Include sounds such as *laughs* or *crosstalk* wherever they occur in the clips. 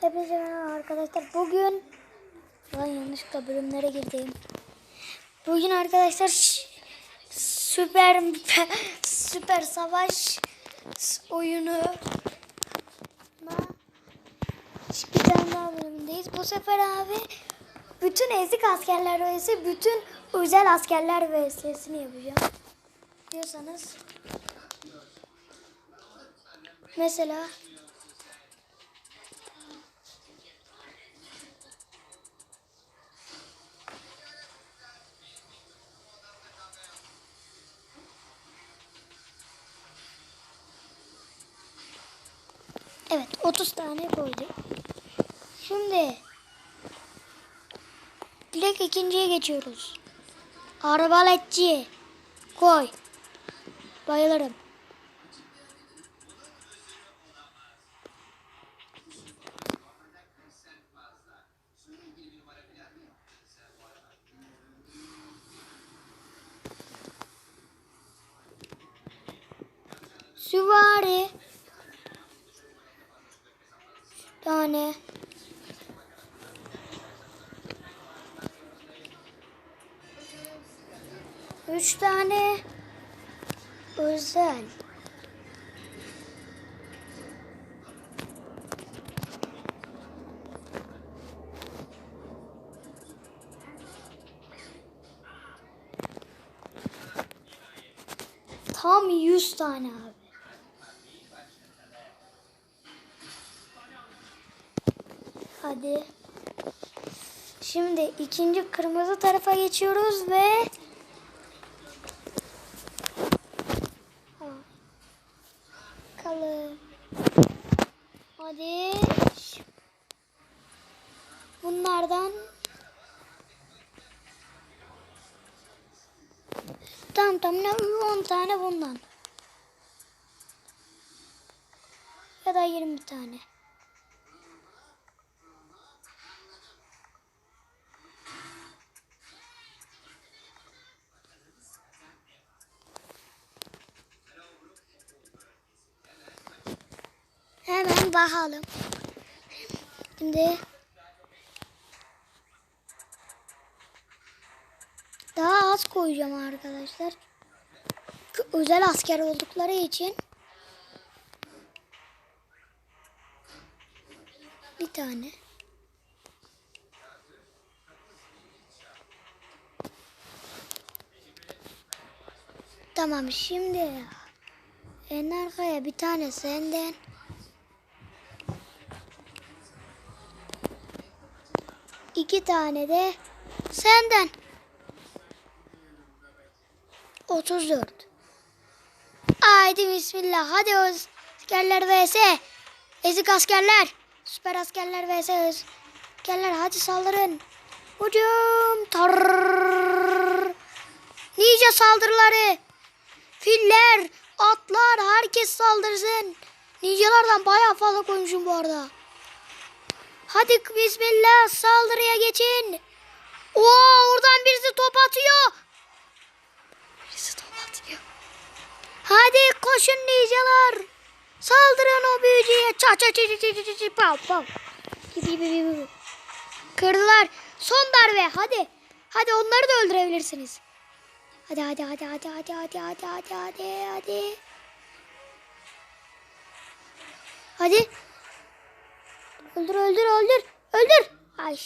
Hepinize merhaba arkadaşlar. Bugün Lan yanlışlıkla bölümlere girdim. Bugün arkadaşlar süper *laughs* süper savaş oyunu bir tane daha bölümündeyiz. Bu sefer abi bütün ezik askerler vs bütün özel askerler vs'sini yapacağım. Diyorsanız mesela Evet 30 tane koydum. Şimdi direkt ikinciye geçiyoruz. Arbaletçi koy. Bayılırım. Süvari. Tane. Üç tane özel. Tam yüz tane abi. Hadi. Şimdi ikinci kırmızı tarafa geçiyoruz ve. Bakalım. Hadi. Bunlardan Tamam tamam ne 10 tane bundan. Ya da 20 tane. Hemen bakalım. Şimdi daha az koyacağım arkadaşlar. Özel asker oldukları için bir tane. Tamam şimdi en arkaya bir tane senden. İki tane de senden. 34. Haydi bismillah. Hadi askerler vs. Ezik askerler. Süper askerler vs. Askerler hadi saldırın. Hücum. Tarrrr. Ninja saldırıları. Filler, atlar herkes saldırsın. Ninjalardan bayağı fazla koymuşum bu. Hadi bismillah saldırıya geçin. Oo oradan birisi top atıyor. Birisi top atıyor. Hadi koşun ninjalar. Saldırın o büyücüye. Ça ça ça ça ça ça ça pav. Kırdılar. Son darbe hadi. Hadi onları da öldürebilirsiniz. Hadi hadi hadi hadi hadi hadi hadi hadi hadi hadi. Hadi. Öldür öldür öldür. Öldür.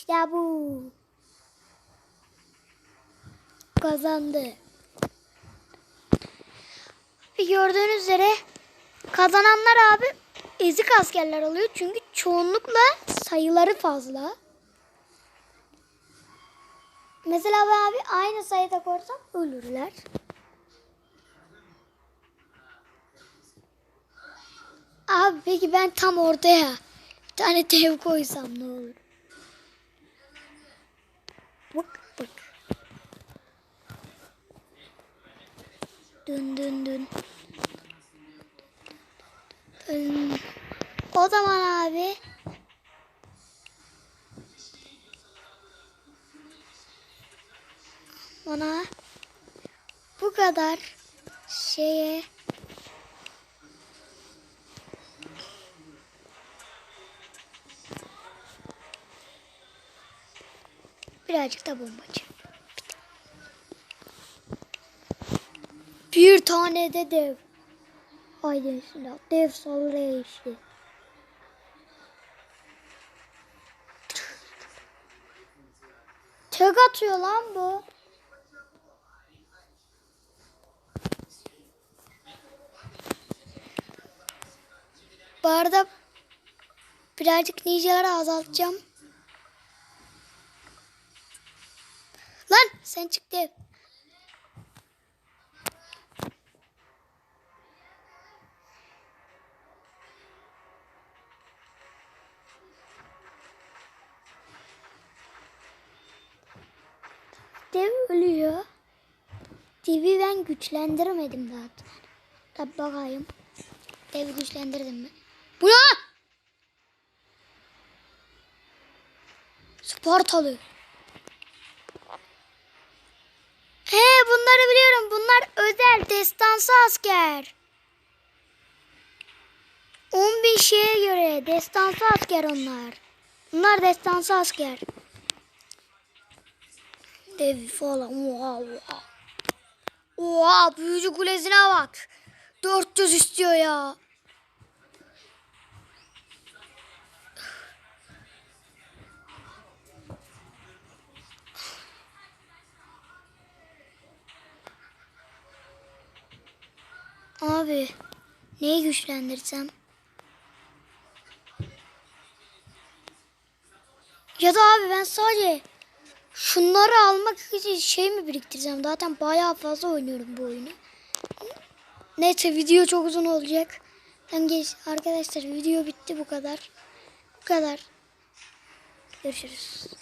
Ha bu. Kazandı. Ve gördüğünüz üzere kazananlar abi ezik askerler oluyor. Çünkü çoğunlukla sayıları fazla. Mesela ben abi aynı sayıda koysam ölürler. Abi peki ben tam ortaya tane dev koysam ne olur? Bak bak. Dün dün. Dün. O zaman abi bana bu kadar şeye Birazcık da bombacı. Bir tane de dev. Haydi silah. Dev sallaya işte. Tek atıyor lan bu. Bu arada birazcık ninjaları azaltacağım. Lan sen çık dev. Ölüyor. Devi ben güçlendirmedim zaten. Tabi bakayım. Devi güçlendirdim mi? Bu ne? Spartalı. Bunları biliyorum. Bunlar özel destansı asker. 10 bin şeye göre destansı asker onlar. Bunlar destansı asker. Dev falan. Oha oha. Oha büyücü kulesine bak. 400 istiyor ya. Abi neyi güçlendirsem? Ya da abi ben sadece şunları almak için şey mi biriktireceğim? Zaten bayağı fazla oynuyorum bu oyunu. Neyse video çok uzun olacak. Ben geç arkadaşlar video bitti bu kadar. Bu kadar. Görüşürüz.